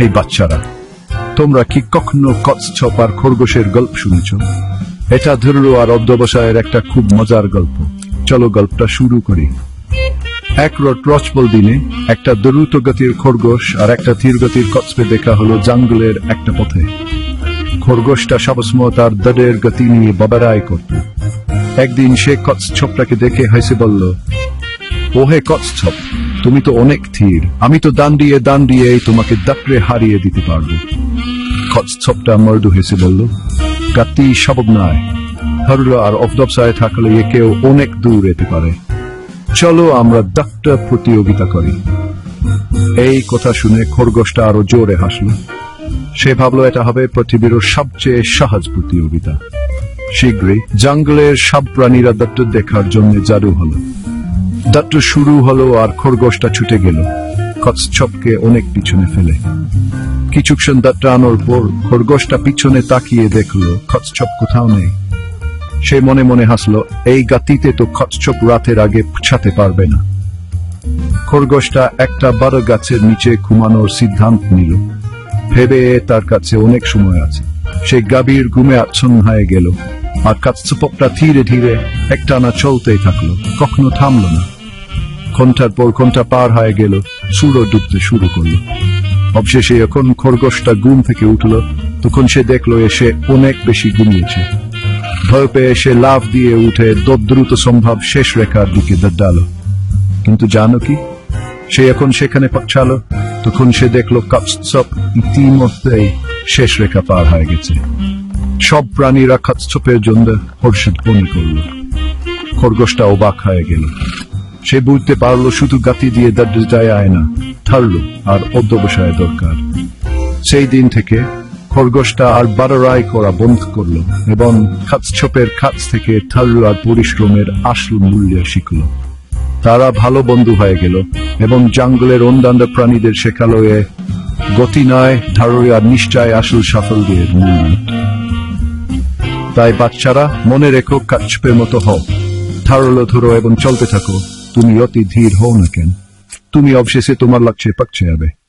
হেই বাচ্চারা, তোমরা কি কখনো কচ্ছপ আর খরগোশের গল্প শুনেছ? এটা ধরলো আর অধ্যবসায়ের একটা খুব মজার গল্প। চলো গল্পটা শুরু করি। এক রট রচবল দিনে একটা দ্রুত গতির খরগোশ আর একটা ধীর গতির কচ্ছপে দেখা হলো জঙ্গলের একটা পথে। খরগোশটা সবসময় তার দরের গতি নিয়ে বাবারাই করত। একদিন সে কচ্ছপটাকে দেখে হেসে বলল, ওহে কচ্ছপ তুমি তো অনেক ধীর আমি তো দান দিয়ে দান দিয়ে তোমাকে দাপড়ে হারিয়ে দিতে পারব। মর্দু হেসে বলল নয় হরল আর থাকলে একেও অনেক দূর যেতে পারে। চলো আমরা প্রতিযোগিতা করি। এই কথা শুনে খরগোশটা আরও জোরে হাসলো। সে ভাবলো, এটা হবে পৃথিবীর সবচেয়ে সহজ প্রতিযোগিতা। শীঘ্রই জঙ্গলের সব প্রাণীরা দত্ত দেখার জন্য জাদু হলো। দত্ত শুরু হলো আর খরগোশটা ছুটে গেল। কচ্ছপকে অনেক পিছনে ফেলে। কিছুক্ষণ দত্ত আনোর পর খরগোশটা পিছনে তাকিয়ে দেখল, কচ্ছপ কোথাও নেই। সে মনে মনে হাসলো, এই গাতিতে তো কচ্ছপ রাতের আগে পৌঁছাতে পারবে না। খরগোশটা একটা বড় গাছের নিচে ঘুমানোর সিদ্ধান্ত নিল। ভেবে তার কাছে অনেক সময় আছে। সে গাভীর ঘুমে আচ্ছন্ন হয়ে গেল, আর কচ্ছপটা ধীরে ধীরে একটানা চলতেই থাকল, কখনো থামলো না। ঘণ্টার পর ঘণ্টা পার হয়ে গেল সূর্য ডুবতে শুরু করল। অবশেষে যখন খরগোশটা ঘুম থেকে উঠল, তখন সে দেখল এসে অনেক বেশি ঘুমিয়েছে। ভয় পেয়ে সে লাফ দিয়ে উঠে দ্রুত সম্ভব শেষ রেখার দিকে দাঁড়াল কিন্তু জানো কি? সে এখন সেখানে পৌঁছালো, তখন সে দেখল কচ্ছপ ইতিমধ্যেই শেষ রেখা পার হয়ে গেছে। সব প্রাণীরা কচ্ছপের জন্য হর্ষিত বনি করল। খরগোশটা অবাক হয়ে গেল। সে বুঝতে পারল শুধু গাতি দিয়ে দাঁড়িয়ে যায় আয় না থারলো আর অধ্যবসায় দরকার। সেই দিন থেকে খরগোশটা আর বারোরাই করা বন্ধ করল এবং কচ্ছপের কাছ থেকে থারলো আর পরিশ্রমের আসল মূল্য শিখলো। তারা ভালো বন্ধু হয়ে গেল এবং জঙ্গলের অন্যান্য প্রাণীদের শেখালো এ গতি নয় ধারণী আর নিশ্চয় আসল সাফল্যের মূল তাই বাচ্চারা মনে রেখো, কাচ্পের মতো হও। ধারলো ধরো এবং চলতে থাকো। তুমি অতি ধীর হও না কেন? তুমি অবশেষে তোমার লক্ষ্যে পৌঁছে যাবে